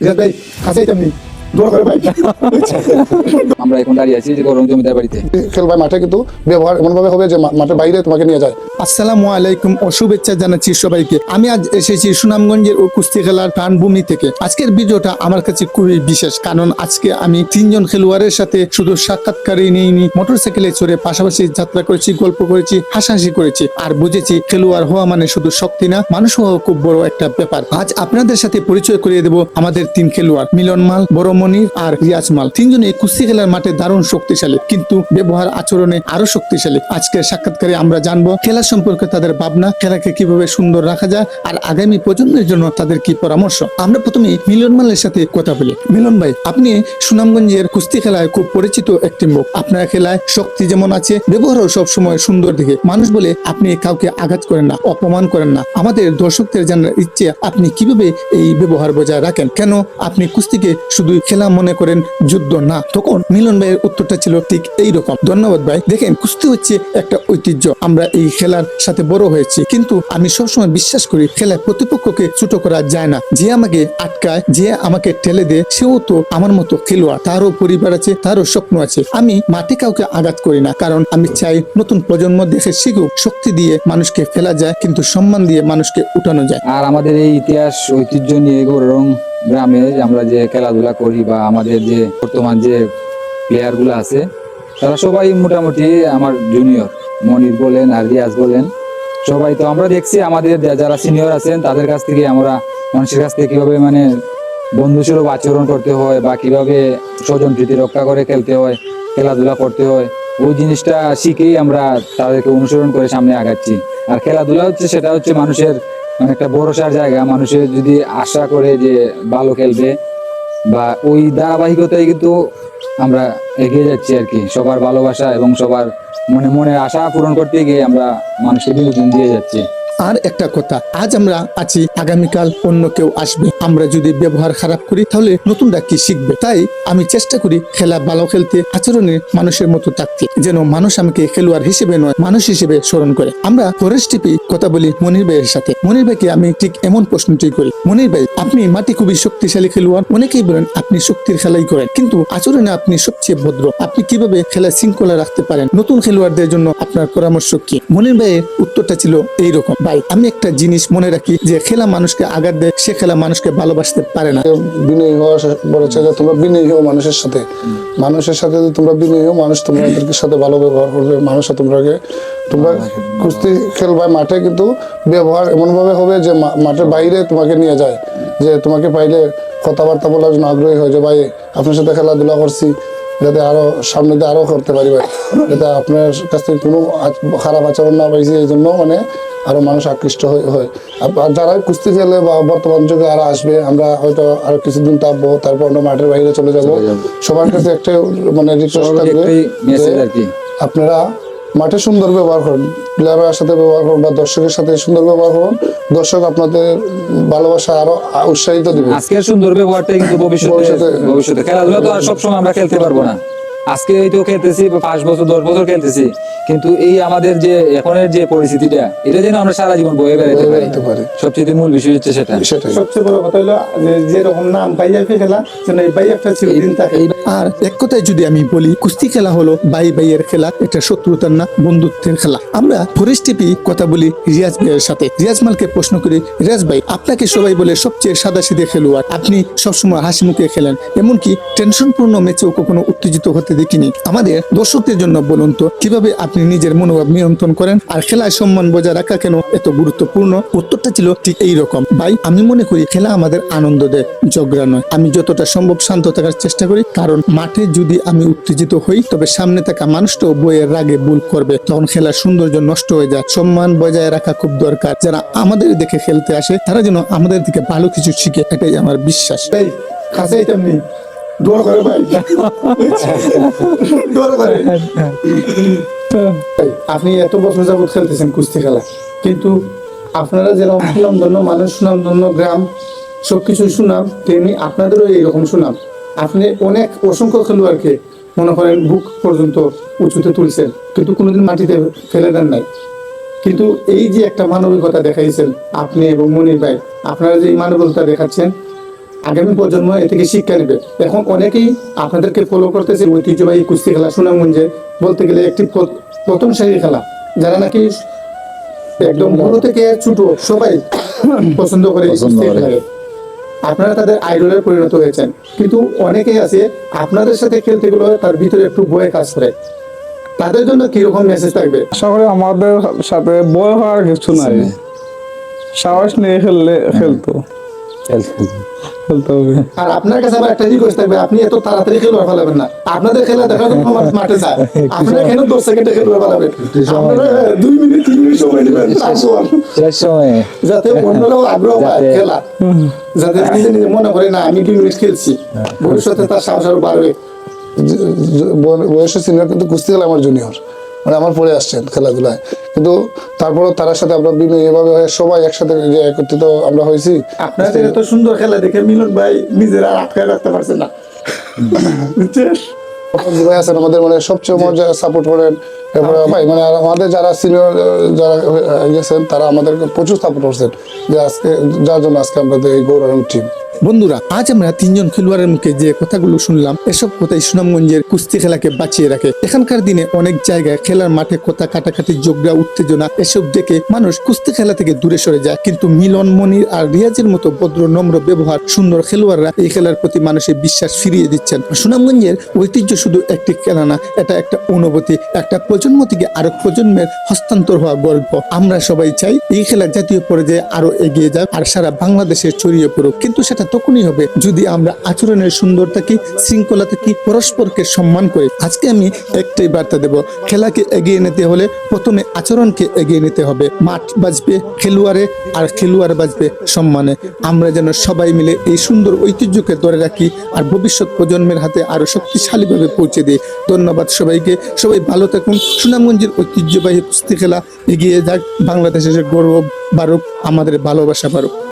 রিয়াজ ভাই কাছেই তেমনি দোয়া করে ভাই। আমরা এখন দাঁড়িয়ে আছি যে গরম জমিদার বাড়িতে। খেলবার মাঠে কিন্তু ব্যবহার এমনভাবে হবে যে মাঠের বাইরে তোমাকে নিয়ে যায়। আসসালামু আলাইকুম ও শুভেচ্ছা জানাচ্ছি সবাইকে। আমি আজ এসেছি সুনামগঞ্জের ও কুস্তি খেলার প্রাণভূমি থেকে। আজকের ভিডিওটা আমার কাছে খুবই বিশেষ, কারণ আজকে আমি তিনজন খেলোয়াড়ের সাথে শুধু সাক্ষাৎকারই নিইনি, মোটরসাইকেলে চড়ে পাশাপাশি যাত্রা করেছি, গল্প করেছি, হাসাহাসি করেছি, আর বুঝেছি খেলোয়াড় হওয়া মানে শুধু শক্তি না, মানুষ হওয়া খুব বড় একটা ব্যাপার। আজ আপনাদের সাথে পরিচয় করিয়ে দেব আমাদের তিন খেলোয়াড় মিলন মাল বড় মনির আর রিয়াজ মাল তিনজনে কুস্তি খেলার মাঠে দারুণ শক্তিশালী, কিন্তু ব্যবহার আচরণে আরও শক্তিশালী। আজকের সাক্ষাৎকারে আমরা জানব খেলা সম্পর্কে তাদের ভাবনা খেলাকে কীভাবে সুন্দর রাখা যায়, আর আগামী প্রজন্মের জন্য তাদের কি পরামর্শ? আমরা প্রথমে মিলন মালের সাথে কথা বলি। মিলন ভাই, আপনি সুনামগঞ্জের কুস্তি খেলায় খুব পরিচিত একটি মুখ। আপনার খেলায় শক্তি যেমন আছে, ব্যবহারও সবসময় সুন্দর দিকে। মানুষ বলে, আপনি কাউকে আঘাত করেন না, অপমান করেন না। আমাদের দর্শকদের জানার ইচ্ছে, আপনি কীভাবে এই ব্যবহার বজায় রাখেন? কেন আপনি কুস্তিকে শুধু খেলা মনে করেন, যুদ্ধ না? তখন মিলন ভাইয়ের উত্তরটা ছিল ঠিক এই রকম ধন্যবাদ ভাই। দেখেন, কুস্তি হচ্ছে একটা ঐতিহ্য। আমরা এই খেলার সাথে বড় হয়েছি। কিন্তু আমি সবসময় বিশ্বাস করি, খেলায় প্রতিপক্ষকে ছোট করা যায় না। যে আমাকে আটকায়, যে আমাকে ঠেলে দেয়, সেও তো আমার মতো খেলোয়াড়। তারও পরিবার আছে, তারও স্বপ্ন আছে। আমি মাঠে কাউকে আঘাত করি না, কারণ আমি চাই নতুন প্রজন্ম দেখে শিখুক, শক্তি দিয়ে মানুষকে ফেলা যায়, কিন্তু সম্মান দিয়ে মানুষকে উঠানো যায়। আর আমাদের এই ইতিহাস, ঐতিহ্য নিয়ে গৌরং গ্রামে আমরা যে খেলাধুলা করি বা আমাদের যে বর্তমান যে প্লেয়ারগুলো আছে, তারা সবাই মোটামুটি আমার জুনিয়র মনির বলেন আর রিয়াজ বলেন, সবাই তো আমরা দেখছি আমাদের যারা সিনিয়র আছেন, তাদের কাছ থেকে আমরা মানুষের কাছ থেকে কীভাবে মানে বন্ধুসুলভ আচরণ করতে হয় বা কীভাবে স্বজন প্রীতি রক্ষা করে খেলতে হয়, খেলাধুলা করতে হয়, ওই জিনিসটা শিখেই আমরা তাদেরকে অনুসরণ করে সামনে আগাচ্ছি। আর খেলাধুলা হচ্ছে, সেটা হচ্ছে মানুষের মানে একটা ভরসার জায়গা। মানুষের যদি আশা করে যে ভালো খেলবে বা ওই ধারাবাহিকতায় কিন্তু আমরা এগিয়ে যাচ্ছি আর কি। সবার ভালোবাসা এবং সবার মনে মনের আশা পূরণ করতে গিয়ে আমরা মানুষকে বিনোদন দিয়ে যাচ্ছি। আর একটা কথা, আজ আমরা আছি, আগামীকাল অন্য কেউ আসবে। আমরা যদি ব্যবহার খারাপ করি, তাহলে নতুনরা কি শিখবে? তাই আমি চেষ্টা করি খেলা ভালো খেলতে, আচরণে মানুষের মতো থাকতে। যেন মানুষ আমাকে খেলোয়াড় হিসেবে নয়, মানুষ হিসেবে স্মরণ করে। আমরা ফরেস্ট টিপি কথা বলি মনির ভাইয়ের সাথে। মনির ভাইকে আমি ঠিক এমন প্রশ্নটি করি। মনির ভাই, আপনি মাটি খুবই শক্তিশালী খেলোয়াড়। অনেকেই বলেন, আপনি শক্তির খেলাই করেন। কিন্তু আচরণে আপনি সবচেয়ে ভদ্র। আপনি কীভাবে খেলা শৃঙ্খলা রাখতে পারেন? নতুন খেলোয়াড়দের জন্য আপনার পরামর্শ কি? মনির ভাইয়ের উত্তরটা ছিল এইরকম। ভাই, আমি একটা জিনিস মনে রাখি যে খেলা মানুষকে আঘাত দেয়, সে খেলা মানুষকে ভালোবাসতে পারে না। বিনয়ী হওয়া বলেছে যে তোমরা বিনয়ী হও মানুষের সাথে। মানুষের সাথে যদি তোমরা বিনয়ী হও, মানুষ তোমাদেরকে সাথে ভালো ব্যবহার করবে মানুষ তোমাকে তোমরা কুস্তি খেলবা মাঠে, কিন্তু ব্যবহার এমনভাবে হবে যে মাঠের বাইরে তোমাকে নিয়ে যায়। যে তোমাকে পাইলে কথাবার্তা বলার জন্য আগ্রহী হয় যে, ভাই, আপনার সাথে খেলাধুলা করছি, যাতে আরও সামনে দিয়ে আরও করতে পারি ভাই। যাতে আপনার কাছ থেকে কোনো খারাপ আচরণ না পাইছি, এই জন্য মানে আরও মানুষ আকৃষ্ট হয় যারা কুস্তি খেলে বা বর্তমান যুগে আরও আসবে আমরা হয়তো আরও কিছুদিন থাকব তারপর আমরা মাঠের বাইরে চলে যাব। সবার কাছে একটা মানে রিকোয়েস্ট থাকবে আপনারা মাঠে সুন্দর ব্যবহার করুন প্লেয়ারের সাথে ব্যবহার করুন বা দর্শকের সাথে সুন্দর ব্যবহার করুন। দর্শক আপনাদের ভালোবাসা আরও উৎসাহিত দিবে। আজকের সুন্দর ব্যবহারটাই কিন্তু ভবিষ্যতে- ভবিষ্যতে খেলাধুলা তো আর সবসময় আমরা খেলতে পারব না। আজকে এই তো খেলতেছি পাঁচ বছর দশ বছর খেলতেছি। কিন্তু এই আমাদের যে এখনের যে পরিস্থিতিটা এটা যেন আমরা সারা জীবন বয়ে বেড়াতে পারি সবচেয়ে মূল বিষয় হচ্ছে সেটা। সবচেয়ে বড় কথা হলো যে যেরকম নাম পাইয়া খেলা যেন এই চিরদিন থাকে। আর এক কথায় যদি আমি বলি, কুস্তি খেলা হলো বাই বাইয়ের খেলা, এটা শত্রুতার না, বন্ধুত্বের খেলা। আমরা ফরেস্ট টিপি কথা বলি রিয়াজ ভাইয়ের সাথে। রিয়াজ মালকে প্রশ্ন করি, রিয়াজ ভাই, আপনাকে সবাই বলে সবচেয়ে সাদা সিধে খেলোয়াড়। আপনি সবসময় হাসি মুখে খেলেন। এমনকি টেনশনপূর্ণ ম্যাচেও কখনো উত্তেজিত হতে দেখিনি। আমাদের দর্শকদের জন্য বলুন তো, কীভাবে আপনি নিজের মনোভাব নিয়ন্ত্রণ করেন? আর খেলায় সম্মান বজায় রাখা কেন এত গুরুত্বপূর্ণ? উত্তরটা ছিল ঠিক এই রকম ভাই, আমি মনে করি খেলা আমাদের আনন্দ দেয়, ঝগড়া নয়। আমি যতটা সম্ভব শান্ত থাকার চেষ্টা করি কারণ মাঠে যদি আমি উত্তেজিত হই, তবে সামনে থাকা মানুষটাও বইয়ের রাগে ভুল করবে। তখন খেলার সৌন্দর্য নষ্ট হয়ে যায়। সম্মান বজায় রাখা খুব দরকার। যারা আমাদের দেখে খেলতে আসে, তারা যেন আমাদের দিকে ভালো কিছু শিখে, এটাই আমার বিশ্বাস। করে আপনি এত বছর যাবত খেলতেছেন কুস্তি খেলা। কিন্তু আপনারা যেরকম সুনামধন্য মানুষ সুনামধন্য গ্রাম সবকিছু সুনাম, তেমনি আপনাদেরও এইরকম সুনাম। আপনি অনেক অসংখ্য খেলোয়াড়কে মনে করেন বুক পর্যন্ত উঁচুতে তুলছেন কিন্তু কোনোদিন মাটিতে ফেলে দেন নাই। কিন্তু এই যে একটা মানবিকতা দেখাইছেন আপনি এবং মনির ভাই আপনারা যে এই মানবিকতা দেখাচ্ছেন আগামী প্রজন্ম এ থেকে শিক্ষা নেবে। এখন অনেকেই আপনাদেরকে ফলো করতেছে ঐতিহ্যবাহী কুস্তি খেলা সুনামগঞ্জে বলতে গেলে একটি প্রথম সারির খেলা যারা নাকি একদম বড় থেকে ছোট সবাই পছন্দ করে কুস্তি করে। আপনারা তাদের আইডলে পরিণত হয়েছেন। কিন্তু অনেকেই আছে আপনাদের সাথে খেলতে গেলে তার ভিতরে একটু ভয় কাজ করে। তাদের জন্য কীরকম মেসেজ থাকবে? আশা করি আমাদের সাথে বয় হওয়ার কিছু নাই। সাহস নিয়ে খেললে খেলতো। আর আপনার কাছে আমার একটা রিকোয়েস্ট থাকবে আপনি এত তাড়াতাড়ি খেলোয়াড় ফেলাবেন না আপনাদের খেলা দেখার জন্য মাঠে যায় আপনারা কেন দশ সেকেন্ডে খেলোয়াড় ফেলাবেন দুই মিনিট তিন মিনিট সময় নেবেন তারপর যাতে অন্যরাও আগ্রহ পায় খেলা যাতে নিজে নিজে মনে করে না আমি দুই মিনিট খেলছি ভবিষ্যতে তার সাহস আরও বাড়বে যে- যে- বয়সে সিনিয়র কিন্তু কুস্তি খেলা আমার জুনিয়র মানে আমার পরে আসছেন খেলাধুলায়। কিন্তু তারপরও তার সাথে আমরা বিভিন্ন এভাবে হয়ে সবাই একসাথে যে একত্রিত আমরা হয়েছি। আপনাদের এত সুন্দর খেলা দেখে মিলন ভাই নিজের আর আটকায় রাখতে পারছে না। বুঝছেন? ভাই আছেন আমাদের মানে সবচেয়ে মজা সাপোর্ট করেন ভাই মানে আমাদের যারা সিনিয়র যারা গেছেন তারা আমাদেরকে প্রচুর সাপোর্ট করছেন যে আজকে যার জন্য আজকে আমাদের এই গৌরব টিম বন্ধুরা আজ আমরা তিনজন খেলোয়াড়ের মুখে যে কথাগুলো শুনলাম এসব কথাই সুনামগঞ্জের কুস্তি খেলাকে বাঁচিয়ে রাখে। এখানকার দিনে অনেক জায়গায় খেলার মাঠে কথা কাটাকাটি যোগরা উত্তেজনা এসব দেখে মানুষ কুস্তি খেলা থেকে দূরে সরে যায়। কিন্তু মিলন মনির আর রিয়াজের মতো ভদ্র নম্র ব্যবহার সুন্দর খেলোয়াড়রা এই খেলার প্রতি মানুষের বিশ্বাস ফিরিয়ে দিচ্ছেন। সুনামগঞ্জের ঐতিহ্য শুধু একটি খেলা না এটা একটা অনুভূতি একটা প্রজন্ম থেকে আরেক প্রজন্মের হস্তান্তর হওয়া গল্প আমরা সবাই চাই এই খেলা জাতীয় পর্যায়ে আরও এগিয়ে যাক আর সারা বাংলাদেশে ছড়িয়ে পড়ুক। কিন্তু সেটা তখনই হবে যদি আমরা আচরণের সুন্দর থাকি শৃঙ্খলা থাকি পরস্পরকে সম্মান করি। আজকে আমি একটাই বার্তা দেব, খেলাকে এগিয়ে নিতে হলে প্রথমে আচরণকে এগিয়ে নিতে হবে। মাঠ বাজবে খেলোয়াড়ে আর খেলোয়াড় বাজবে সম্মানে। আমরা যেন সবাই মিলে এই সুন্দর ঐতিহ্যকে ধরে রাখি আর ভবিষ্যৎ প্রজন্মের হাতে আরও শক্তিশালীভাবে পৌঁছে দিই। ধন্যবাদ সবাইকে। সবাই ভালো থাকুন। সুনামগঞ্জের ঐতিহ্যবাহী কুস্তি খেলা এগিয়ে যাক বাংলাদেশের গৌরব বাড়ুক আমাদের ভালোবাসা বাড়ুক